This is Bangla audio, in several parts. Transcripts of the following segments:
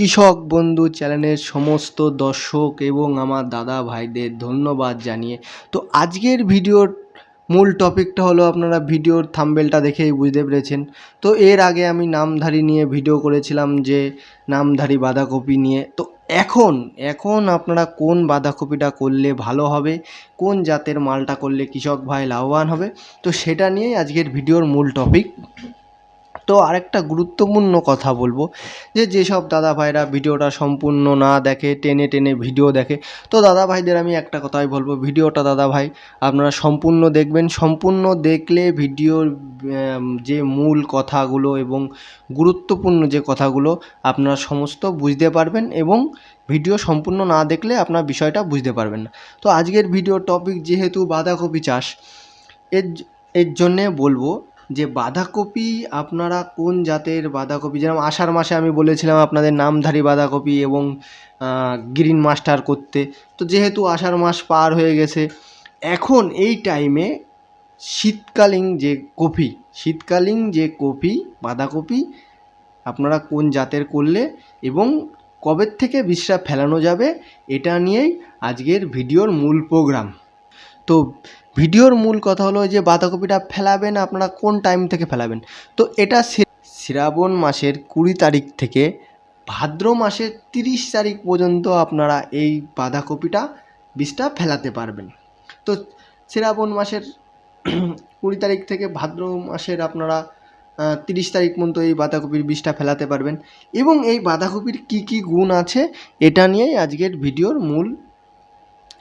কৃষক বন্ধু চ্যানেলের সমস্ত দর্শক এবং আমার দাদা ভাইদের ধন্যবাদ জানিয়ে। তো আজকের ভিডিওর মূল টপিকটা হলো আপনারা ভিডিওর থাম্বেলটা দেখেই বুঝতে পেরেছেন। তো এর আগে আমি নামধারী নিয়ে ভিডিও করেছিলাম যে নামধারী বাঁধাকপি নিয়ে। তো এখন এখন আপনারা কোন বাঁধাকপিটা করলে ভালো হবে, কোন জাতের মালটা করলে কৃষক ভাই লাভবান হবে, তো সেটা নিয়েই আজকের ভিডিওর মূল টপিক। তো আরেকটা গুরুত্বপূর্ণ কথা বলব, যে যেসব দাদা ভাইরা ভিডিওটা সম্পূর্ণ না দেখে, টেনে টেনে ভিডিও দেখে, তো দাদা ভাইদের আমি একটা কথাই বলব, ভিডিওটা দাদা ভাই আপনারা সম্পূর্ণ দেখবেন, সম্পূর্ণ দেখলে ভিডিওর যে মূল কথাগুলো এবং গুরুত্বপূর্ণ যে কথাগুলো আপনারা সমস্ত বুঝতে পারবেন এবং ভিডিও সম্পূর্ণ না দেখলে আপনার বিষয়টা বুঝতে পারবেন না। তো আজকের ভিডিও টপিক যেহেতু বাঁধাকপি চাষ, এর এর জন্যে বলব যে বাঁধাকপি আপনারা কোন জাতের বাঁধাকপি? যেরকম আষাঢ় মাসে আমি বলেছিলাম আপনাদের নামধারী বাঁধাকপি এবং গ্রিন মাস্টার করতে। তো যেহেতু আষাঢ় মাস পার হয়ে গেছে, এখন এই টাইমে শীতকালীন যে কপি, শীতকালীন যে কপি, বাঁধাকপি আপনারা কোন জাতের করলে এবং কবের থেকে বীজটা ফেলানো যাবে, এটা নিয়েই আজকের ভিডিওর মূল প্রোগ্রাম তো ভিডিওর মূল কথা হলো যে বাঁধাকপিটা ফেলাবেন, আপনারা কোন টাইম থেকে ফেলাবেন? তো এটা শ্রা- শ্রাবণ মাসের কুড়ি তারিখ থেকে ভাদ্র মাসের তিরিশ তারিখ পর্যন্ত আপনারা এই বাঁধাকপিটা বীজটা ফেলাতে পারবেন। তো শ্রাবণ মাসের কুড়ি তারিখ থেকে ভাদ্র মাসের আপনারা তিরিশ তারিখ পর্যন্ত এই বাঁধাকপির বীজটা ফেলাতে পারবেন। এবং এই বাঁধাকপির কী কী গুণ আছে, এটা নিয়েই আজকের ভিডিওর মূল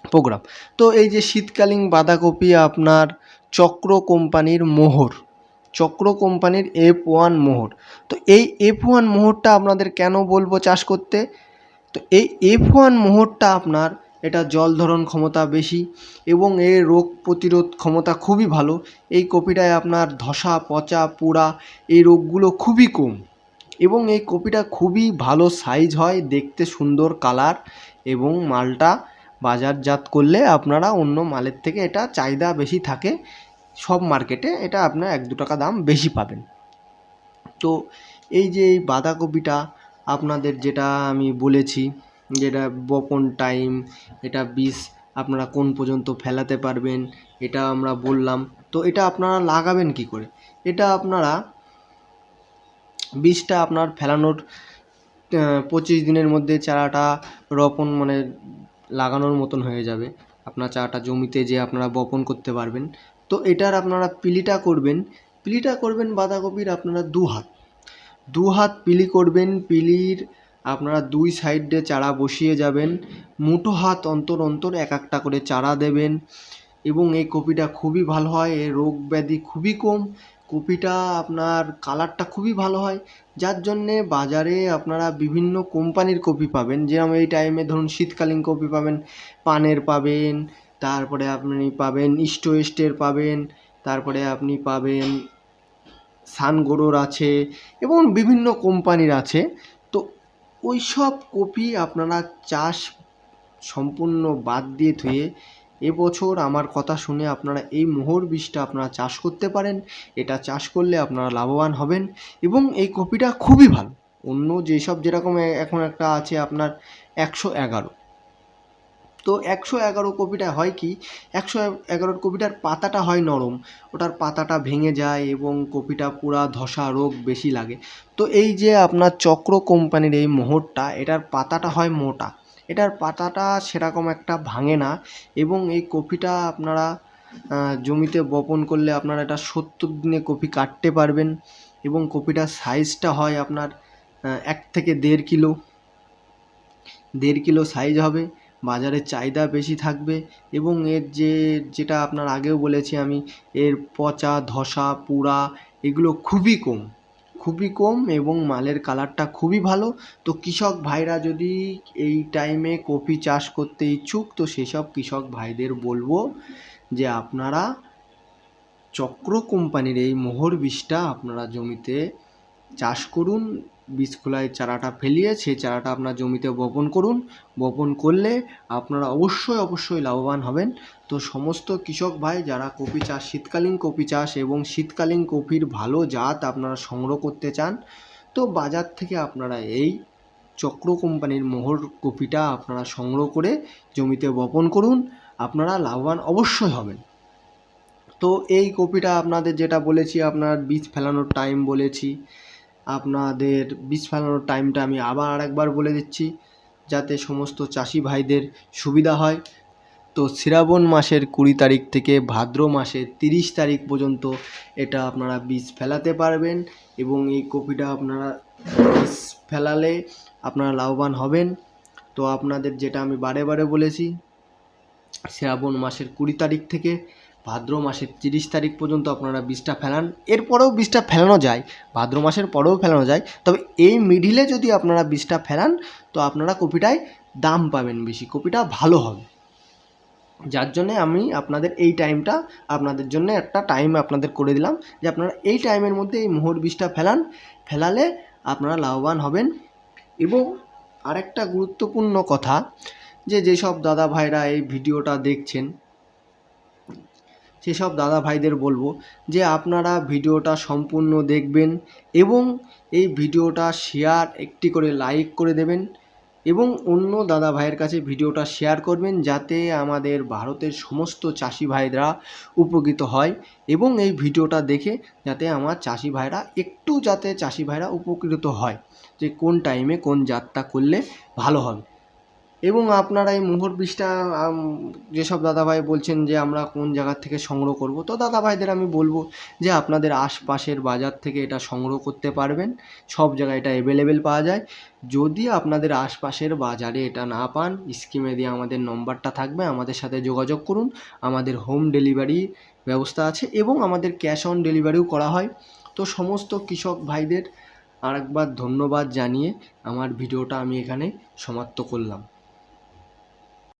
প্রোগ্রাম। তো এই যে শীতকালীন বাঁধাকপি আপনার চক্র কোম্পানির মোহর, চক্র কোম্পানির এফ ওয়ান মোহর, তো এই এফ ওয়ান মোহরটা আপনাদের কেন বলব চাষ করতে? তো এই এফ ওয়ান মোহরটা আপনার, এটা জল ধারণ ক্ষমতা বেশি এবং এর রোগ প্রতিরোধ ক্ষমতা খুবই ভালো। এই কপিটায় আপনার ধসা, পচা, পোড়া এই রোগগুলো খুবই কম এবং এই কপিটা খুবই ভালো সাইজ হয়, দেখতে সুন্দর কালার এবং মালটা বাজারজাত করলে আপনারা অন্য মালের থেকে এটা চাহিদা বেশি থাকে। সব মার্কেটে এটা আপনার এক দু টাকা দাম বেশি পাবেন। তো এই যে এই বাঁধাকপিটা আপনাদের যেটা আমি বলেছি, যেটা বপন টাইম এটা বীজ আপনারা কোন পর্যন্ত ফেলাতে পারবেন, এটা আমরা বললাম। তো এটা আপনারা লাগাবেন কি করে? এটা আপনারা বীজটা আপনার ফেলানোর পঁচিশ দিনের মধ্যে চারাটা রোপণ মানে লাগানোর মতন হয়ে যাবে। আপনার চাটা জমিতে যে আপনারা বপন করতে পারবেন। তো এটার আপনারা পিলিটা করবেন। পিলিটা করবেন বাঁধাকপির আপনারা দু হাত। দু হাত পিলি করবেন। পিলির আপনারা দুই সাইডে চারা বসিয়ে যাবেন। মুঠো হাত অন্তর অন্তর এক একটা করে চারা দেবেন এবং এই কপিটা খুবই ভালো হয়। এর রোগ ব্যাধি খুবই কম। কপিটা আপনার কালারটা খুবই ভালো হয়। যার জন্যে বাজারে আপনারা বিভিন্ন কোম্পানির কপি পাবেন। যেরকম এই টাইমে ধরুন শীতকালীন কপি পাবেন, পানের পাবেন, তারপরে আপনি পাবেন ইস্টো এস্টের পাবেন, তারপরে আপনি পাবেন সানগোরোর আছে এবং বিভিন্ন কোম্পানির আছে। তো ওই সব কপি আপনারা চাষ সম্পূর্ণ বাদ দিয়ে থুয়ে এবছর আমার কথা শুনে আপনারা এই মোহর বীজটা আপনারা চাষ করতে পারেন। এটা চাষ করলে আপনারা লাভবান হবেন এবং এই কপিটা খুবই ভালো। অন্য যেসব যেরকম এখন একটা আছে আপনার একশো এগারো। তো একশো এগারো কপিটা হয় কি? একশো এগারোর কপিটার পাতাটা হয় নরম। ওটার পাতাটা ভেঙে যায় এবং কপিটা পুরা ধসা রোগ বেশি লাগে। তো এই যে আপনার চক্র কোম্পানির এই মোহরটা, এটার পাতাটা হয় মোটা। এটার পাতাটা সেরকম একটা ভাঙে না এবং এই কপিটা আপনারা জমিতে বপন করলে আপনারা এটা সত্তর দিনে কপি কাটতে পারবেন এবং কপিটার সাইজটা হয় আপনার এক থেকে দেড় কিলো। দেড় কিলো সাইজ হবে, বাজারে চাহিদা বেশি থাকবে এবং এর যে, যেটা আপনার আগেও বলেছি আমি, এর পচা, ধসা পুড়া এগুলো খুবই কম। খুবই কম এবং মালের কালারটা খুবই ভালো। তো কৃষক ভাইরা যদি এই টাইমে কপি চাষ করতে ইচ্ছুক, তো সেসব কৃষক ভাইদের বলব যে আপনারা চক্র কোম্পানির এই মোহর বীজটা আপনারা জমিতে চাষ করুন, বীজ খোলায় চারাটা ফেলিয়ে সেই চারাটা আপনার জমিতে বপন করুন। বপন করলে আপনারা অবশ্যই অবশ্যই লাভবান হবেন। তো সমস্ত কৃষক ভাই যারা কপি চাষ, শীতকালীন কপি চাষ এবং শীতকালীন কপির ভালো জাত আপনারা সংগ্রহ করতে চান, তো বাজার থেকে আপনারা এই চক্র কোম্পানির মোহর কপিটা আপনারা সংগ্রহ করে জমিতে বপন করুন, আপনারা লাভবান অবশ্যই হবেন। তো এই কপিটা আপনাদের যেটা বলেছি, আপনার বীজ ফেলানোর টাইম বলেছি আপনাদের বীজ ফেলানোর টাইমটা আমি আবার আরেকবার বলে দিচ্ছি, যাতে সমস্ত চাষি ভাইদের সুবিধা হয়। তো শ্রাবণ মাসের কুড়ি তারিখ থেকে ভাদ্র মাসের তিরিশ তারিখ পর্যন্ত এটা আপনারা বীজ ফেলাতে পারবেন এবং এই কপিটা আপনারা বীজ ফেলালে আপনারা লাভবান হবেন। তো আপনাদের যেটা আমি বারে বারে বলেছি, শ্রাবণ মাসের কুড়ি তারিখ থেকে ভাদ্র মাসের তিরিশ তারিখ পর্যন্ত আপনারা বীজটা ফেলান। এরপরেও বীজটা ফেলানো যায়, ভাদ্র মাসের পরেও ফেলানো যায়। তবে এই মিডিলে যদি আপনারা বীজটা ফেলান, তো আপনারা কপিটায় দাম পাবেন বেশি, কপিটা ভালো হবে। যার জন্যে আমি আপনাদের এই টাইমটা, আপনাদের জন্য একটা টাইম আপনাদের করে দিলাম, যে আপনারা এই টাইমের মধ্যে এই মোহর বীজটা ফেলান। ফেলালে আপনারা লাভবান হবেন। এবং আরেকটা গুরুত্বপূর্ণ কথা, যে যেসব দাদা ভাইরা এই ভিডিওটা দেখছেন সেসব দাদা ভাইদের বলব যে আপনারা ভিডিওটা সম্পূর্ণ দেখবেন এবং এই ভিডিওটা শেয়ার একটি করে লাইক করে দেবেন এবং অন্য দাদা ভাইয়ের কাছে ভিডিওটা শেয়ার করবেন যাতে আমাদের ভারতের সমস্ত চাষি ভাইরা উপকৃত হয় এবং এই ভিডিওটা দেখে যাতে আমার চাষি ভাইরা একটু যাতে চাষি ভাইরা উপকৃত হয় যে কোন টাইমে কোন জাতটা করলে ভালো হবে এবং আপনারা এই মোহর বীজটা যেসব দাদাভাই বলছেন যে আমরা কোন জায়গার থেকে সংগ্রহ করব, তো দাদাভাইদের আমি বলব যে আপনাদের আশপাশের বাজার থেকে এটা সংগ্রহ করতে পারবেন। সব জায়গায় এটা অ্যাভেলেবেল পাওয়া যায়। যদি আপনাদের আশপাশের বাজারে এটা না পান স্কিমে দিয়ে আমাদের নম্বরটা থাকবে, আমাদের সাথে যোগাযোগ করুন। আমাদের হোম ডেলিভারি ব্যবস্থা আছে এবং আমাদের ক্যাশ অন ডেলিভারিও করা হয়। তো সমস্ত কৃষক ভাইদের আরেকবার ধন্যবাদ জানিয়ে আমার ভিডিওটা আমি এখানে সমাপ্ত করলাম।